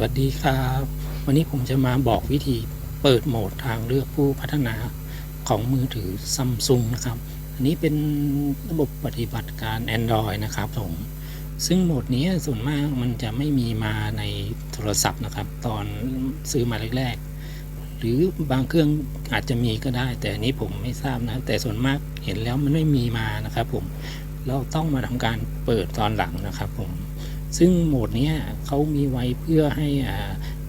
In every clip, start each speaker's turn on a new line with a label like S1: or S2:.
S1: สวัสดีครับ วันนี้ผมจะมาบอกวิธีเปิดโหมดทางเลือกผู้พัฒนาของมือถือซัมซุงนะครับ อันนี้เป็นระบบปฏิบัติการ Android นะครับผม ซึ่งโหมดนี้ส่วนมากมันจะไม่มีมาในโทรศัพท์นะครับ ตอนซื้อมาแรกๆ หรือบางเครื่องอาจจะมีก็ได้ แต่อันนี้ผมไม่ทราบนะ แต่ส่วนมากเห็นแล้วมันไม่มีมานะครับผม เราต้องมาทำการเปิดตอนหลังนะครับผม ซึ่งโหมดนี้เขามีไว้เพื่อให้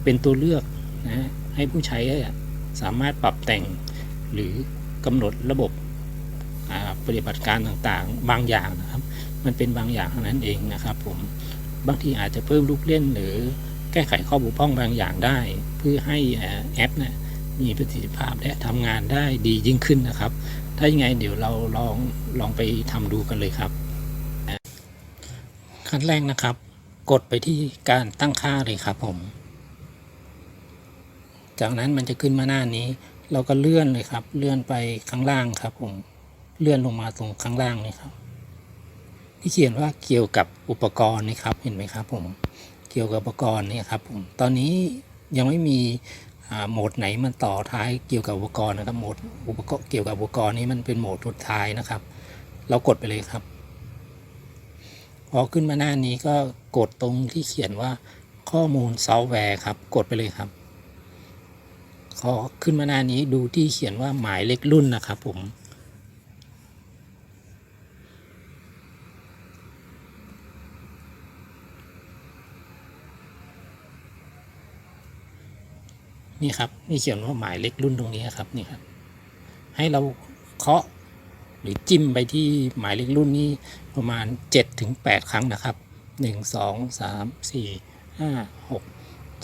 S1: เป็นตัวเลือกนะให้ผู้ใช้สามารถปรับแต่งหรือกำหนดระบบปฏิบัติการต่างๆ บางอย่างนะครับ มันเป็นบางอย่างเท่านั้นเองนะครับผมบางทีอาจจะเพิ่มลูกเล่นหรือแก้ไขข้อบกพร่องบางอย่างได้ เพื่อให้แอปนี่มีประสิทธิภาพและทำงานได้ดียิ่งขึ้นนะครับ ถ้ายังไงเดี๋ยวเราลองลองไปทำดูกันเลยครับขั้นแรกนะครับ กดไปที่การตั้งค่าเลยครับผม จากนั้นมันจะขึ้นมาหน้านี้ เราก็เลื่อนเลยครับ เลื่อนไปข้างล่างครับผม เลื่อนลงมาตรงข้างล่างนี่ครับ ที่เขียนว่าเกี่ยวกับอุปกรณ์นี่ครับ เห็นไหมครับ ผม เกี่ยวกับอุปกรณ์นี่ครับผม ตอนนี้ยังไม่มีโหมดไหนมันต่อท้ายเกี่ยวกับอุปกรณ์นะครับโหมดอุปกรณ์เกี่ยวกับอุปกรณ์นี้มันเป็นโหมดสุดท้ายนะครับ เรากดไปเลยครับ พอขึ้นมาหน้านี้ก็กดตรงที่เขียนว่าข้อมูลซอฟต์แวร์ครับ กดไปเลยครับพอขึ้นมาหน้านี้ดูที่เขียนว่าหมายเลขรุ่นนะครับผม นี่ครับนี่เขียนว่าหมายเลขรุ่นตรงนี้ครับนี่ครับ ให้เราเคาะ หรือจิ้มไปที่หมายเลขรุ่นนี้ประมาณ 7-8 ครั้งนะครับ 1 2 3 4 5 6 7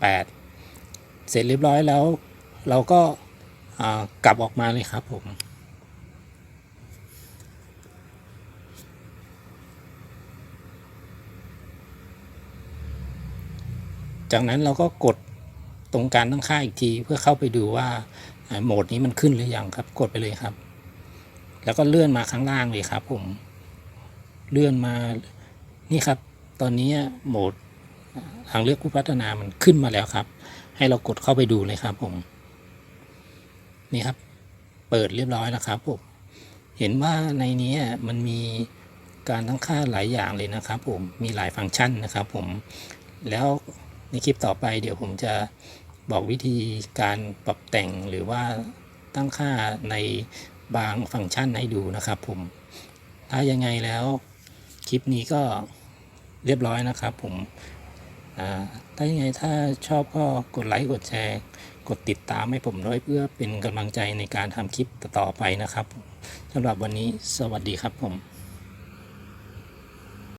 S1: 8 เสร็จเรียบร้อยแล้ว เราก็กลับออกมาเลยครับผมจากนั้นเราก็กดตรงการตั้งค่าอีกทีเพื่อเข้าไปดูว่าอ่าโหมดนี้มันขึ้นหรือยังครับ กดไปเลยครับ แล้วก็เลื่อนมาข้างล่างเลยครับ ผม เลื่อนมา นี่ครับ ตอนนี้โหมดทางเลือกผู้พัฒนามันขึ้นมาแล้วครับ ให้เรากดเข้าไปดูเลยครับ ผม นี่ครับ เปิดเรียบร้อยแล้วครับผมเห็นว่าในนี้มันมีการตั้งค่าหลายอย่างเลยนะครับ ผมมีหลายฟังก์ชันนะครับ ผม แล้วในคลิปต่อไป เดี๋ยวผมจะบอกวิธีการปรับแต่งหรือว่าตั้งค่าใน บางฟังก์ชันให้ดูนะครับผม ถ้ายังไงแล้วคลิปนี้ก็เรียบร้อยนะครับผมถ้ายังไงถ้าชอบก็กดไลค์กดแชร์ กดติดตามให้ผมด้วยเพื่อเป็นกำลังใจในการทำคลิปต่อไปนะครับสำหรับวันนี้สวัสดีครับผม